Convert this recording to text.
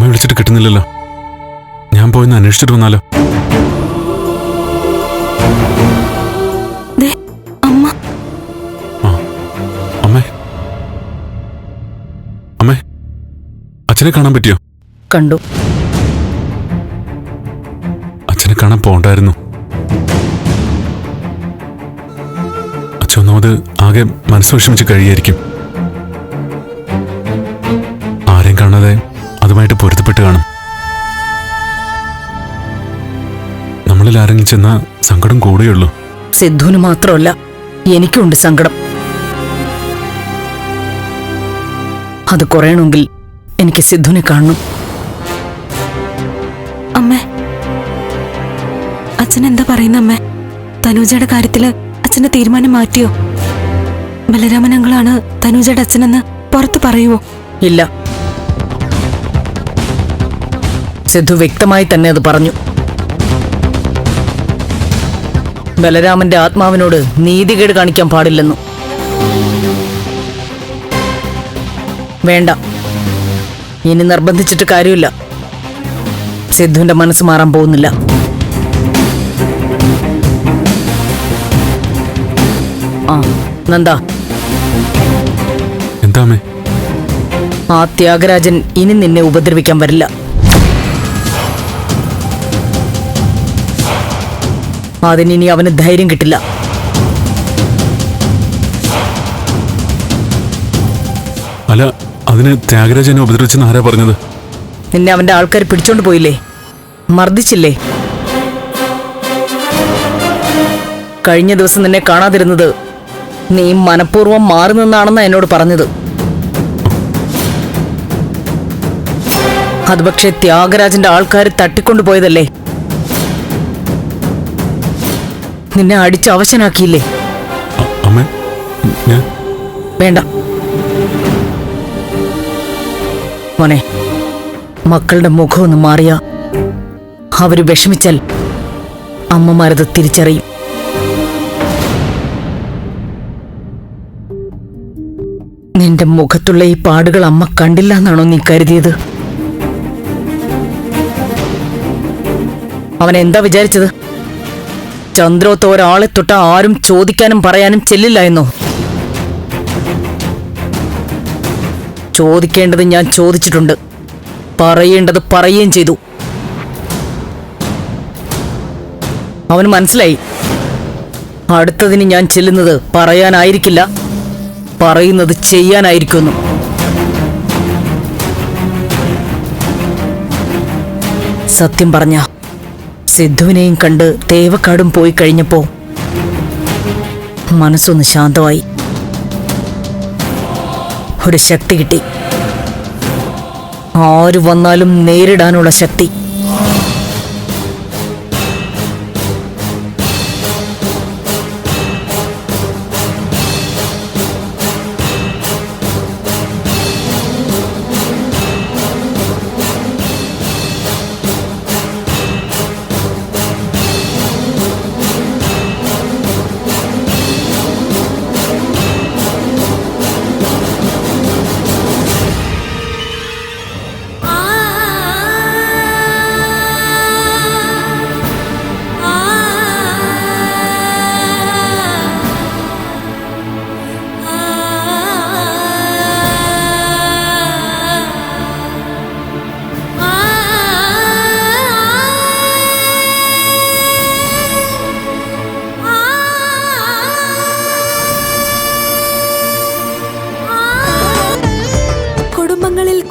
അമ്മ വിളിച്ചിട്ട് കിട്ടുന്നില്ലല്ലോ. ഞാൻ പോയിന്ന് അന്വേഷിച്ചിട്ട് വന്നാലോ? അച്ഛനെ കാണാൻ പറ്റിയോ? കണ്ടു. അച്ഛനെ കാണാൻ പോണ്ടായിരുന്നു. അച്ഛനൊന്നാമത് ആകെ മനസ്സ് വിഷമിച്ച് കഴിയായിരിക്കും. പൊരുത്തപ്പെട്ട് കാണും. നമ്മളിൽ ആരെങ്കിലും ചെന്ന സങ്കടം കൂടെയുള്ളൂ സിദ്ധുവിന് മാത്രമല്ല എനിക്കുണ്ട് സങ്കടം. അത് കുറയണമെങ്കിൽ എനിക്ക് സിദ്ധുവിനെ കാണണം. അമ്മേ അച്ഛൻ എന്താ പറയുന്ന അമ്മ? തനൂജയുടെ കാര്യത്തിൽ അച്ഛന്റെ തീരുമാനം മാറ്റിയോ? ബലരാമൻ അങ്കിളാണ് തനൂജയുടെ അച്ഛനെന്ന് പുറത്ത് പറയുവോ? ഇല്ല. സിദ്ധു വ്യക്തമായി തന്നെ അത് പറഞ്ഞു. ബലരാമന്റെ ആത്മാവിനോട് നീതികേട് കാണിക്കാൻ പാടില്ലെന്നു. വേണ്ട. ഇനി നിർബന്ധിച്ചിട്ട് കാര്യമില്ല. സിദ്ധുവിന്റെ മനസ്സ് മാറാൻ പോകുന്നില്ല. ആ നന്ദാ. എന്താ ആ ത്യാഗരാജൻ ഇനി നിന്നെ ഉപദ്രവിക്കാൻ വരില്ല. അതിനി അവന് ധൈര്യം കിട്ടില്ല. അല്ല അതിന് ത്യാഗരാജനെ ഉപദ്രവിച്ചെന്ന് ആരാ പറഞ്ഞത്? നിന്നെ അവന്റെ ആൾക്കാർ പിടിച്ചോണ്ട് പോയില്ലേ? മർദ്ദിച്ചില്ലേ? കഴിഞ്ഞ ദിവസം നിന്നെ കാണാതിരുന്നത് നീ മനഃപൂർവം മാറി നിന്നാണെന്നാ എന്നോട് പറഞ്ഞത്. അത് പക്ഷേ ത്യാഗരാജന്റെ ആൾക്കാർ തട്ടിക്കൊണ്ടുപോയതല്ലേ? നിന്നെ അടിച്ച് അവശനാക്കിയില്ലേ? വേണ്ട. മോനെ മക്കളുടെ മുഖം ഒന്ന് മാറിയ അവർ വിഷമിച്ചാൽ അമ്മമാരത് തിരിച്ചറിയും. നിന്റെ മുഖത്തുള്ള ഈ പാടുകൾ അമ്മ കണ്ടില്ല എന്നാണോ നീ കരുതിയത്? അവൻ എന്താ വിചാരിച്ചത്? ചന്ദ്രോത്ത് ഒരാളെ തൊട്ട ആരും ചോദിക്കാനും പറയാനും ചെല്ലില്ല എന്നോ? ചോദിക്കേണ്ടത് ഞാൻ ചോദിച്ചിട്ടുണ്ട്. പറയേണ്ടത് പറയുകയും ചെയ്തു. അവന് മനസ്സിലായി. അടുത്തതിന് ഞാൻ ചെല്ലുന്നത് പറയാനായിരിക്കില്ല. പറയുന്നത് ചെയ്യാനായിരിക്കുന്നു സത്യം പറഞ്ഞ സിദ്ധുവിനെയും കണ്ട് തേവക്കാടും പോയി കഴിഞ്ഞപ്പോ മനസ്സൊന്ന് ശാന്തമായി. ഒരു ശക്തി കിട്ടി. ആര് വന്നാലും നേരിടാനുള്ള ശക്തി.